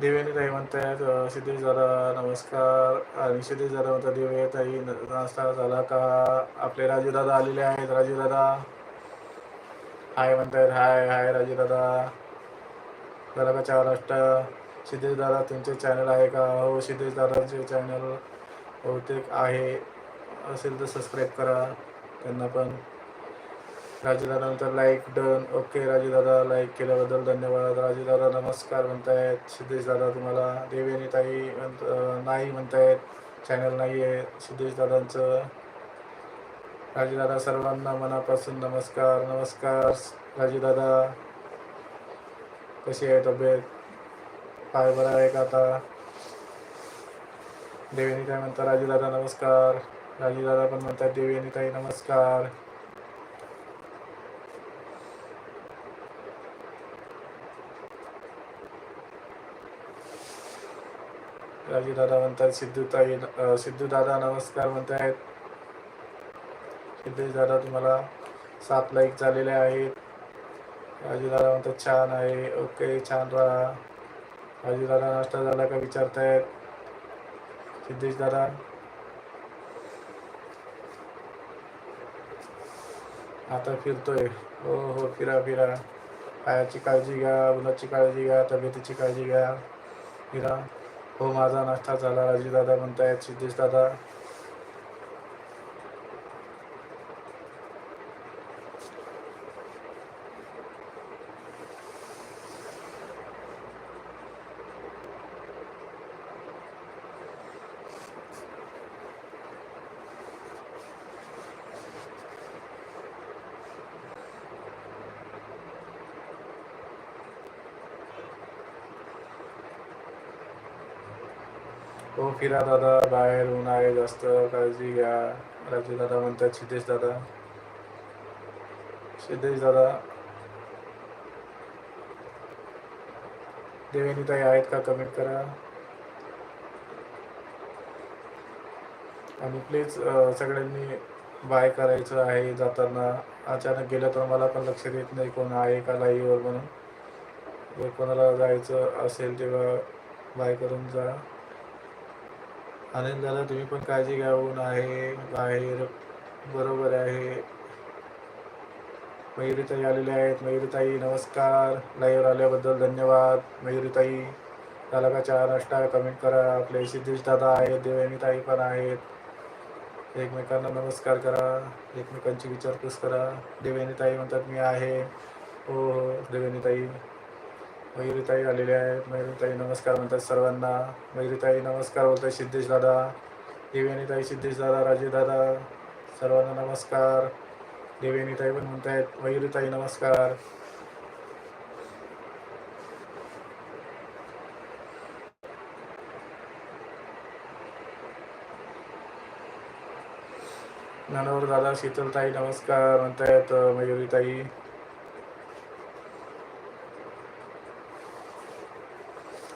दिव्यानी ताई म्हणतायत सिद्धेश दादा नमस्कार. आणि सिद्धेश दादा म्हणतात दिव्या ताई न- नाश्ता झाला का? आपले राजू दादा आलेले आहेत. राजू दादा. हाय म्हणतायत हाय हाय राजू दादा. झाला का चहा नाश्ता? सिद्धेश दादा तुमचे चॅनल आहे का? हो सिद्धेश दादाचे चॅनल बहुतेक आहे. असेल तर सबस्क्राईब करा. त्यांना पण Rajedada like done okay Rajedada like केल्याबद्दल धन्यवाद. राजेदादा नमस्कार म्हणतायत. सिद्धेश दादा तुम्हाला देवेनी ताई म्हणत नाही म्हणतायत. चॅनल नाही आहे. सिद्धेश दादांचं राजूदादा सर्वांना मनापासून नमस्कार. नमस्कार राजेदादा. कशी आहे तब्येत? पाय बरा आहे का आता? देवेनी ताई म्हणतात राजेदादा नमस्कार. राजेदादा पण म्हणतात देवेनी ताई नमस्कार. राजू दादा म्हणतात सिद्धूताई सिद्धू दादा नमस्कार म्हणतायत. सिद्धेश दादा तुम्हाला सात लाईक झालेले आहेत. राजू दादा म्हणतात छान आहे. ओके छान राहा. राजू दादा नाश्ता झाला का विचारतायत. सिद्धेश दादा. आता फिरतोय. हो हो फिरा फिरा. पायाची काळजी घ्या उन्हाची काळजी घ्या तब्येतीची काळजी घ्या. फिरा. हो माझा नाश्ता झाला. राजू दादा म्हणतायत सिद्धेश हो फिरा दादा बाहेर ऊन आहे जास्त काळजी घ्या. राजू दादा म्हणतात सिद्धेश दादा. सिद्धेश दादा. देवेनी ताई आहेत का? कमेंट करा. आणि प्लीज सगळ्यांनी बाय करायचं आहे जाताना. अचानक गेलं तर मला पण लक्ष देत नाही कोण आहे का लाईव्हवर म्हणून. जर कोणाला जायचं असेल तेव्हा बाय करून जा. आनंद दादा तुम्ही पण काळजी घ्या ऊन आहे बाहेर बरोबर आहे. मयुरीताई आलेल्या आहेत. मयुरीताई नमस्कार. लाईव्ह आल्याबद्दल धन्यवाद. मयुरीताई झाला का चहा नाश्ता कमेंट करा. आपले सिद्धेश दादा आहेत देवयानीताई पण आहेत. एकमेकांना नमस्कार करा. एकमेकांची विचारपूस करा. देवयानीताई म्हणतात मी आहे. हो हो देवयानीताई मयुरीताई आलेल्या आहेत. मयुरीताई नमस्कार म्हणतात सर्वांना. मयुरीताई नमस्कार बोलतात सिद्धेश दादा. देवेनीताई सिद्धेश दादा राजे दादा सर्वांना नमस्कार. देवेनीताई पण म्हणतायत मयुरीताई नमस्कार. नानावर दादा शीतलताई नमस्कार म्हणतायत मयुरीताई.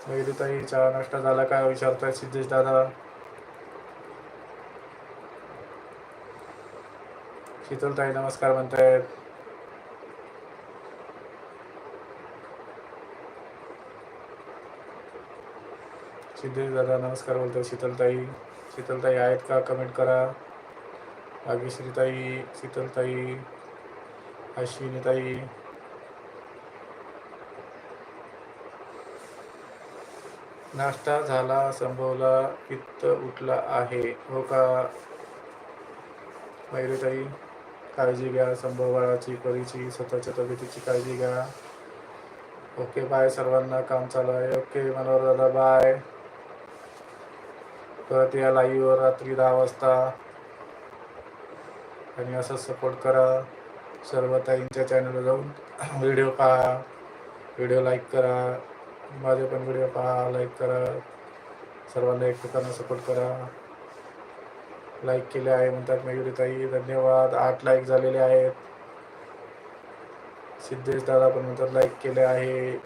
मयुरीताई चहा नाश्ता झाला का विचारताय सिद्धेश दादा? शीतलताई नमस्कार म्हणतायत सिद्धेश दादा नमस्कार बोलतोय. शीतलताई शीतलताई आहेत का? कमेंट करा. भाग्यश्रीताई शीतलताई अश्विनीताई नाश्ता झाला संभवला पित्त उठला आहे. हो का? मयुरीताई काळजी घ्या संभव बाळाची परीची स्वतःच्या तब्येतीची काळजी घ्या. ओके बाय सर्वांना काम चालू आहे. ओके मनोहर दादा बाय. परत या लाईव्हवर रात्री दहा वाजता. आणि असं सपोर्ट करा. सर्व ताईंच्या चॅनलवर जाऊन व्हिडिओ पहा. व्हिडिओ लाईक करा. माझे पण व्हिडिओ पहा लाईक करा. सर्वांना एकमेकांना सपोर्ट करा. लाईक केले आहे म्हणतात मयुरीताई धन्यवाद. आठ लाईक झालेले आहेत. सिद्धेश दादा पण म्हणतात लाईक केले आहे.